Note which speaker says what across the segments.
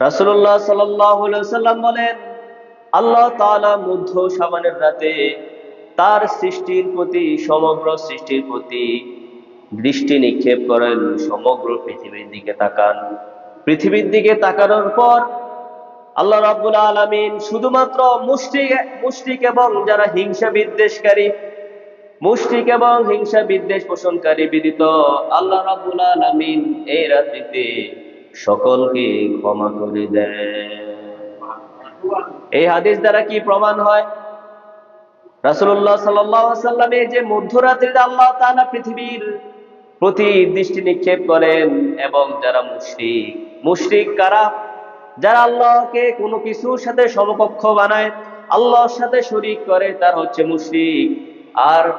Speaker 1: রাসুল্লাহ সাল্লাম বলেন, আল্লাহ তাআলা মধ্য সাবানের রাতে তার সৃষ্টির প্রতি, সমগ্র সৃষ্টির প্রতি দৃষ্টি নিক্ষেপ করেন সমগ্র পৃথিবীর দিকে তাকান। পৃথিবীর দিকে তাকানোর পর আল্লাহ রাব্বুল আলামিন শুধুমাত্র মুশরিক মুষ্টিক এবং যারা হিংসা বিদ্বেষকারী মুষ্টিক এবং হিংসা বিদ্বেষ পোষণকারী বিদিত আল্লাহ রাব্বুল আলামিন এই রাত্রিতে সকলকে ক্ষমা করে দেন। এই হাদিস দ্বারা কি প্রমাণ হয়? আলাইহি সাল্লাম যে মধ্যরাত্রিতে আল্লাহ তাআলা পৃথিবীর প্রতি দৃষ্টি নিক্ষেপ করেন এবং যারা মুশরিক মুশরিক কারা? যারা আল্লাহকে কোনো কিছুর সাথে সমকক্ষ বানায়, আল্লাহর সাথে শরিক করে, তার হচ্ছে মুশরিক। আর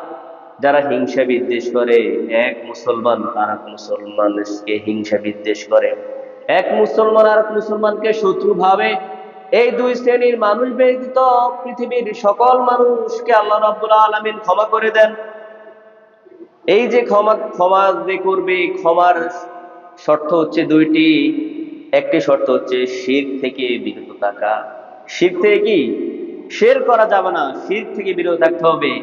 Speaker 1: যারা হিংসা বিদ্বেষ করে, এক মুসলমান আর এক মুসলমানকে হিংসা বিদ্বেষ করে। এক মুসলমান আর এক মুসলমানকে শত্রু ভাবে এই দুই শ্রেণির মানুষ ব্যতীত পৃথিবীর সকল মানুষকে আল্লাহ রাব্বুল আলামিন ক্ষমা করে দেন। এই যে ক্ষমা ক্ষমা যে করবে, ক্ষমার শর্ত হচ্ছে দুইটি। একটি শর্ত হচ্ছে শির থেকে বিরত থাকা। শির থেকে কি? শের করা যাবে না শির থেকে বিরত থাকতে হবে।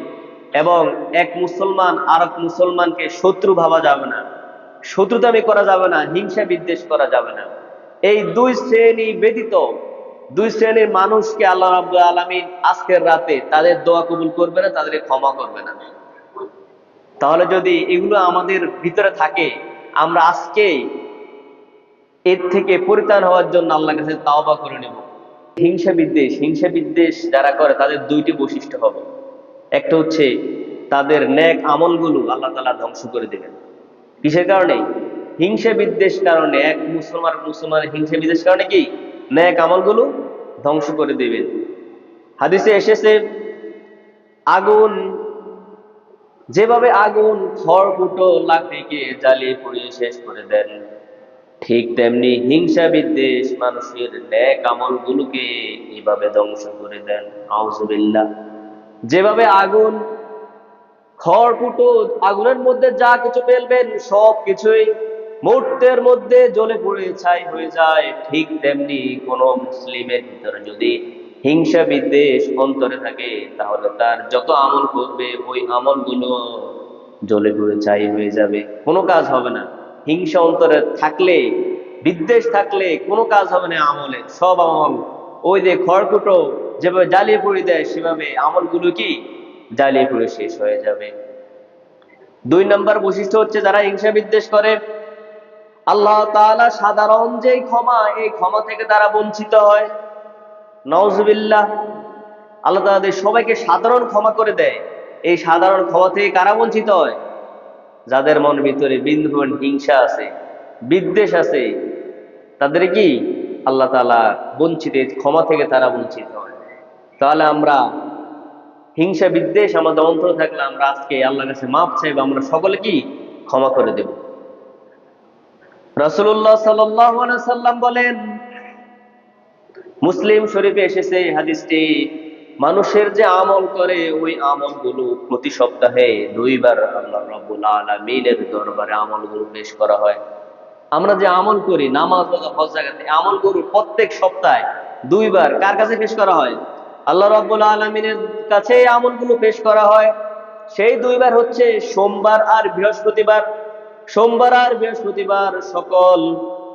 Speaker 1: এবং এক মুসলমান আর এক মুসলমানকে শত্রু ভাবা যাবে না। শত্রুতামি করা যাবে না, হিংসা বিদ্বেষ করা যাবে না। এই দুই শ্রেণি ব্যতীত, দুই শ্রেণির মানুষকে আল্লাহ রাব্বুল আলামিন আজকের রাতে তাদের দোয়া কবুল করবে না তাদের ক্ষমা করবে না। তাহলে যদি এগুলো আমাদের ভিতরে থাকে, আমরা আজকে এর থেকে পরিত্রাণ হওয়ার জন্য আল্লাহ কাছে তাওবা করে নেব। হিংসা বিদ্বেষ হিংসা বিদ্বেষ যারা করে, তাদের দুইটি বৈশিষ্ট্য হবে। একটা হচ্ছে তাদের ন্যাক আমলগুলো আল্লাহ তালা ধ্বংস করে দেবেন। কিসের কারণে? হিংসা বিদ্বেষ কারণে। এক মুসলমান মুসলমান হিংসা বিদ্বেষ কারণে কি? ন্যাক আমলগুলো ধ্বংস করে দেবেন হাদিসে এসেছে, আগুন, যেভাবে আগুন খড়কুটো লাকড়িকে জ্বালিয়ে পুড়িয়ে শেষ করে দেন, ঠিক তেমনি হিংসা বিদ্বেষ মানুষের ন্যাক আমলগুলোকে এভাবে ধ্বংস করে দেন। আউজুবিল্লাহ যেভাবে আগুন খড়কুটো আগুনের মধ্যে যা কিছু ফেলবেন সব কিছুই মুহূর্তের মধ্যে জ্বলে পড়ে ছাই হয়ে যায়। ঠিক তেমনি কোন মুসলিমের ভিতরে যদি হিংসা বিদ্বেষ অন্তরে থাকে, তাহলে তার যত আমল করবে, ওই আমলগুলো জ্বলে পড়ে ছাই হয়ে যাবে। কোনো কাজ হবে না। হিংসা অন্তরে থাকলে, বিদ্বেষ থাকলে কোনো কাজ হবে না আমলে। সব আমল ওই যে খড়কুটো যেভাবে জ্বালিয়ে পুড়ে দেয়, সেভাবে আমলগুলো কি জ্বালিয়ে পুড়ে শেষ হয়ে যাবে। দুই নম্বর বৈশিষ্ট্য হচ্ছে যারা হিংসা বিদ্বেষ করে, আল্লাহ তাআলা সাধারণ যে ক্ষমা, এই ক্ষমা থেকে তারা বঞ্চিত হয়। নওজুবিল্লাহ আল্লাহ তাদের সবাইকে সাধারণ ক্ষমা করে দেয়। এই সাধারণ ক্ষমা থেকে কারা বঞ্চিত হয়? যাদের মন ভিতরে বিন্দু হিংসা আছে, বিদ্বেষ আছে, তাদের কি? আল্লাহ তালা বঞ্চিত ক্ষমা থেকে তারা বঞ্চিত হয়। তাহলে আমরা হিংসা বিদ্বেষ আমাদের অন্তর থাকলে আমরা আজকে আল্লাহর কাছে মাপ চাইব, আমরা সকলে কি ক্ষমা করে দেব। আলাইহি সাল্লাম বলেন, মুসলিম শরীফে এসেছে হাদিসটি, মানুষের যে আমল করে, ওই আমলগুলো প্রতি সপ্তাহে দুইবার আল্লাহ রাব্বুল আলামিনের দরবারে আমলগুলো পেশ করা হয়। আমরা যে আমল করি, নামাজ হজ জায়গাতে আমলগুলো প্রত্যেক সপ্তাহে দুইবার কার কাছে পেশ করা হয়? আল্লাহ রাব্বুল আলামিনের কাছে আমলগুলো পেশ করা হয়। সেই দুইবার হচ্ছে সোমবার আর বৃহস্পতিবার। সোমবার আর বৃহস্পতিবার সকল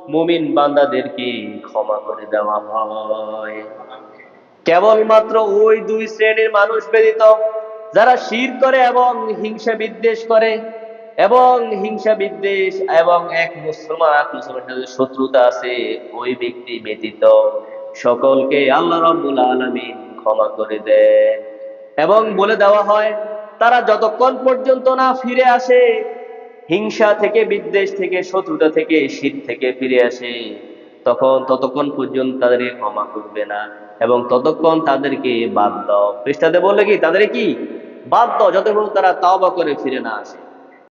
Speaker 1: মুমিন বান্দাদেরকে ক্ষমা করে দেওয়া হয়। কেবলমাত্র ওই দুই শ্রেণির মানুষ ব্যতীত, যারা শির করে এবং হিংসা বিদ্বেষ করে, এবং হিংসা বিদ্বেষ এবং এক মুসলমান এক মুসলমানের সাথে শত্রুতা আছে, ওই ব্যক্তি ব্যতীত সকলকে আল্লাহ রাব্বুল আলামিন ক্ষমা করে দেন এবং বলে দেওয়া হয়, তারা যতক্ষণ পর্যন্ত না ফিরে আসে, হিংসা থেকে, বিদ্বেষ থেকে, শত্রুতা থেকে শীত থেকে ফিরে আসে, তখন ততক্ষণ পর্যন্ত তাদেরকে ক্ষমা করবে না এবং ততক্ষণ তাদেরকে বাদ দাও। পৃষ্ঠাতে বললে কি? তাদের কি? বাদ দাও, যতক্ষণ তারা তাওবা করে ফিরে না আসে।